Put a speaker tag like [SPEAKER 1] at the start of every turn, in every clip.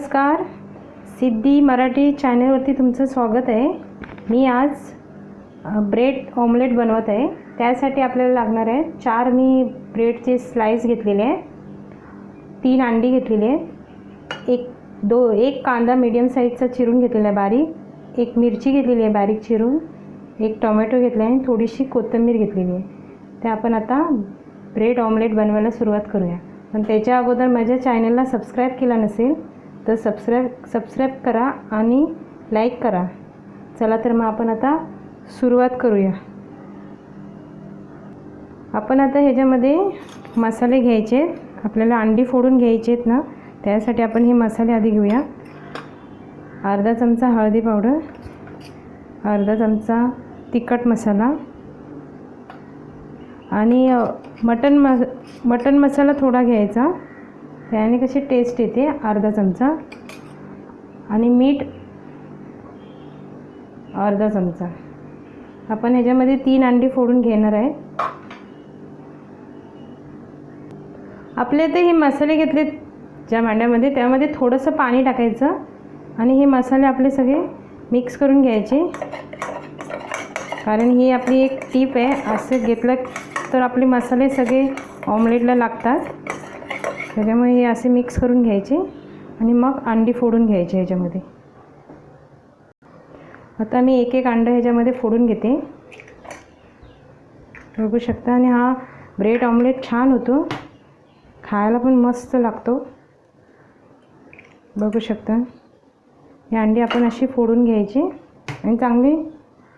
[SPEAKER 1] नमस्कार. सिद्धी मराठी चॅनलवरती तुमचं स्वागत आहे. मी आज ब्रेड ऑमलेट बनवत आहे. त्यासाठी आपल्याला लागणार आहे चार मी ब्रेडचे स्लाईस घेतलेले आहे. तीन अंडी घेतलेली आहे. एक दो एक कांदा मीडियम साईजचा चिरून घेतलेला आहे बारीक. एक मिरची घेतलेली आहे बारीक चिरून. एक टोमॅटो घेतला आहे आणि थोडीशी कोथिंबीर घेतलेली आहे. ते आपण आता ब्रेड ऑमलेट बनवायला सुरुवात करूया. पण त्याच्या अगोदर माझ्या चॅनलला सबस्क्राईब केला नसेल तर सबस्क्राईब सबस्क्राईब करा आणि लाईक करा. चला तर मग आपण आता सुरुवात करूया. आपण आता ह्याच्यामध्ये मसाले घ्यायचे. आहेत. आपल्याला अंडी फोडून घ्यायचे आहेत ना त्यासाठी आपण हे मसाले आधी घेऊया. अर्धा चमचा हळदी पावडर अर्धा चमचा तिखट मसाला आणि मटन मस मटन मसाला थोडा घ्यायचा. त्याने कशी टेस्ट येते अर्धा चमचा. आणि मीठ अर्धा चमचा. आपण ह्याच्यामध्ये तीन अंडी फोडून घेणार आहे. आपले ते हे मसाले घेतले ज्या मांड्यामध्ये त्यामध्ये थोडंसं पाणी टाकायचं आणि हे मसाले आपले सगळे मिक्स करून घ्यायचे. कारण ही आपली एक टीप आहे असं घेतलं तर आपले मसाले सगळे ऑमलेटला लागतात. त्याच्यामुळे हे असे मिक्स करून घ्यायचे आणि मग अंडी फोडून घ्यायचे ह्याच्यामध्ये. आता मी एक एक अंडं ह्याच्यामध्ये फोडून घेते. बघू शकता आणि हा ब्रेड ऑमलेट छान होतो. खायला पण मस्त लागतो. बघू शकता. ही अंडी आपण अशी फोडून घ्यायची आणि चांगली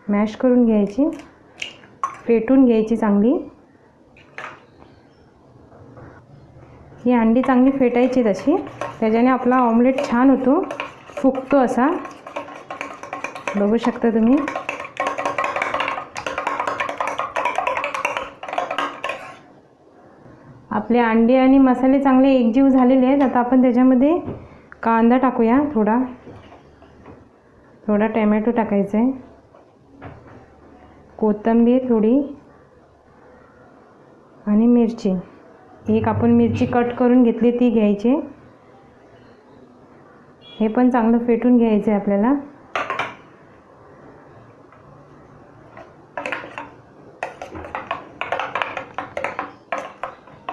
[SPEAKER 1] मॅश करून घ्यायची. फेटून घ्यायची चांगली. ही अंडी चांगली फेटायची तशी. त्याच्याने आपला ऑमलेट छान होतो. फुगतो असा. बघू शकता तुम्ही. आपले अंडे आणि मसाले चांगले एकजीव झालेले आहेत. आता आपण त्याच्यामध्ये कांदा टाकूया थोडा. थोडा टॅमॅटो टाकायचा. आहे कोथिंबीर थोडी. आणि मिरची. एक आपण मिरची कट करून घेतली ती घ्यायची. हे पण चांगलं फेटून घ्यायचं आहे आपल्याला.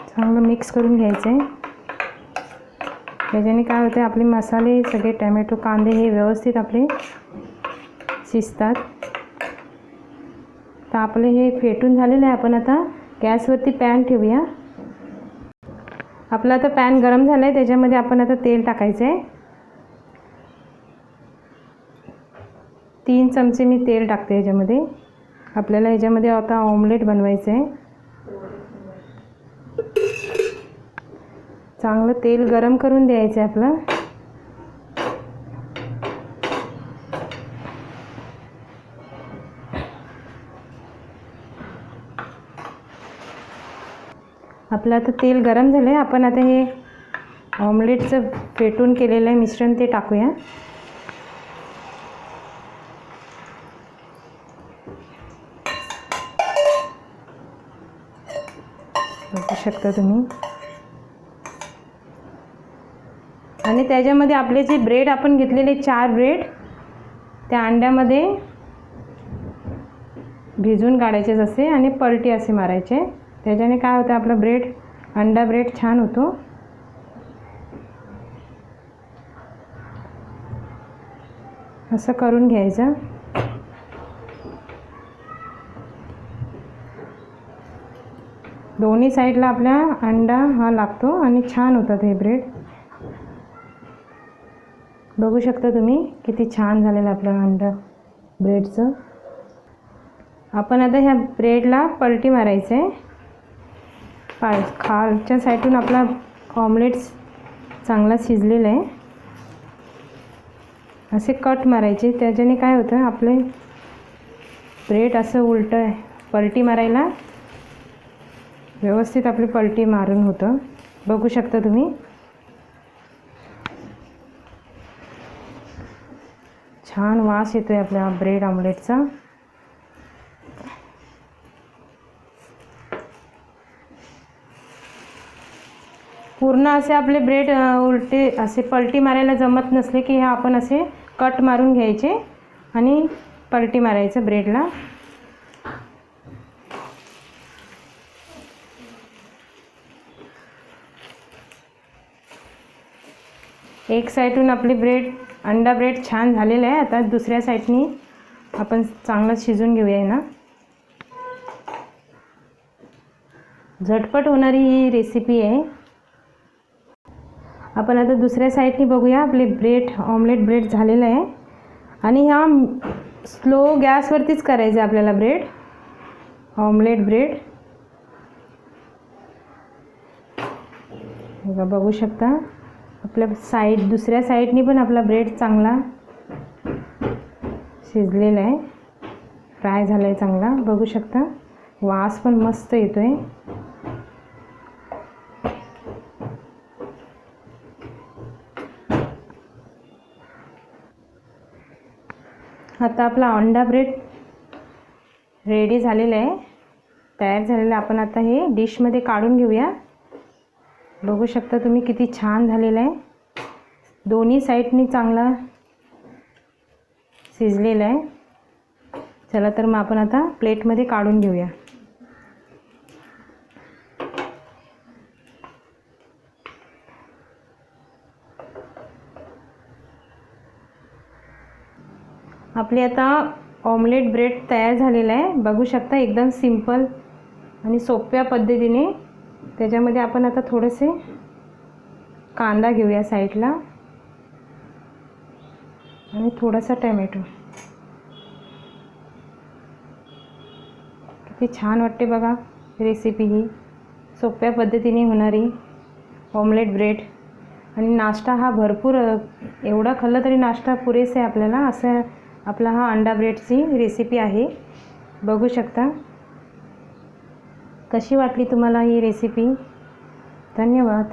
[SPEAKER 1] चांगलं मिक्स करून घ्यायचं आहे त्याच्याने काय होतं आपले मसाले सगळे टॅमॅटो कांदे हे व्यवस्थित आपले शिजतात. तर आपले हे फेटून झालेलं आहे आपण आता. गॅसवरती पॅन ठेवूया. आपलं आता पॅन गरम झालं आहे त्याच्यामध्ये आपण आता तेल टाकायचं आहे तीन चमचे मी तेल टाकते ह्याच्यामध्ये आपल्याला ह्याच्यामध्ये आता ऑमलेट बनवायचं आहे चांगलं तेल गरम करून द्यायचं आहे आपलं. आपलं आता तेल गरम झालं आहे आपण आता हे ऑमलेटचं फेटून केलेलं आहे मिश्रण ते टाकूया. बघू शकता तुम्ही. आणि त्याच्यामध्ये आपले जे ब्रेड आपण घेतलेले चार ब्रेड त्या अंड्यामध्ये भिजून काढायचे जसे आणि पलटी असे मारायचे. त्याच्याने काय होतं आपला ब्रेड अंडा ब्रेड छान होतो. असं करून घ्यायचं. दोन्ही साईडला आपल्या अंडा हा लागतो आणि छान होतात हे ब्रेड बघू शकता तुम्ही किती छान झालेलं आपलं अंडा ब्रेडचं आपण आता ह्या ब्रेडला पलटी मारायचं आहे पाय खालच्या साईडून आपला ऑमलेट्स चांगला शिजलेला आहे. असे कट मारायचे. त्याच्याने काय होतं आपले ब्रेड असं उलटं आहे. पलटी मारायला व्यवस्थित आपली पलटी मारून होतं. बघू शकता तुम्ही. छान वास येतो आहे आपल्या ब्रेड ऑमलेटचा पूर्ण असे आपले ब्रेड उलटे असे पलटी मारायला जमत नसले की हे आपण असे कट मारून घ्यायचे आणि पलटी मारायचं ब्रेडला. एक साईडून आपली ब्रेड अंडा ब्रेड छान झालेलं आहे. आता दुसऱ्या साईडनी आपण चांगलं शिजून घेऊया ना. झटपट होणारी ही रेसिपी आहे. आपण आता दुसऱ्या साईडनी बघूया. आपले ब्रेड ऑमलेट ब्रेड झालेलं आहे. आणि ह्या स्लो गॅसवरतीच करायचं आहे आपल्याला ब्रेड ऑमलेट ब्रेड बघा बघू शकता. आपल्या साईड दुसऱ्या साईडनी पण आपला ब्रेड चांगला शिजलेला आहे. फ्राय झाला आहे चांगला. बघू शकता. वास पण मस्त येतो आहे आता आपला अंडा ब्रेड रेडी झालेला आहे. तयार झालेलं आहे. आपण आता हे डिशमध्ये काढून घेऊया. बघू शकता तुम्ही किती छान झालेलं आहे. दोन्ही साईडनी चांगला शिजलेला आहे. चला तर मग आपण आता प्लेटमध्ये काढून घेऊया. आपली आता ऑमलेट ब्रेड तयार झालेला आहे. बघू शकता एकदम सिंपल आणि सोप्या पद्धतीने. त्याच्यामध्ये आपण आता थोडेसे कांदा घेऊया साईडला. आणि थोडासा टॅमॅटो. किती छान वाटते बघा रेसिपी ही. सोप्या पद्धतीने होणारी ऑमलेट ब्रेड आणि नाश्ता हा भरपूर एवढा खाल्लं तरी नाश्ता पुरेसा आहे आपल्याला असं आपला हा अंडा ब्रेडची रेसिपी आहे. बघू शकता. कशी वाटली तुम्हाला ही रेसिपी धन्यवाद.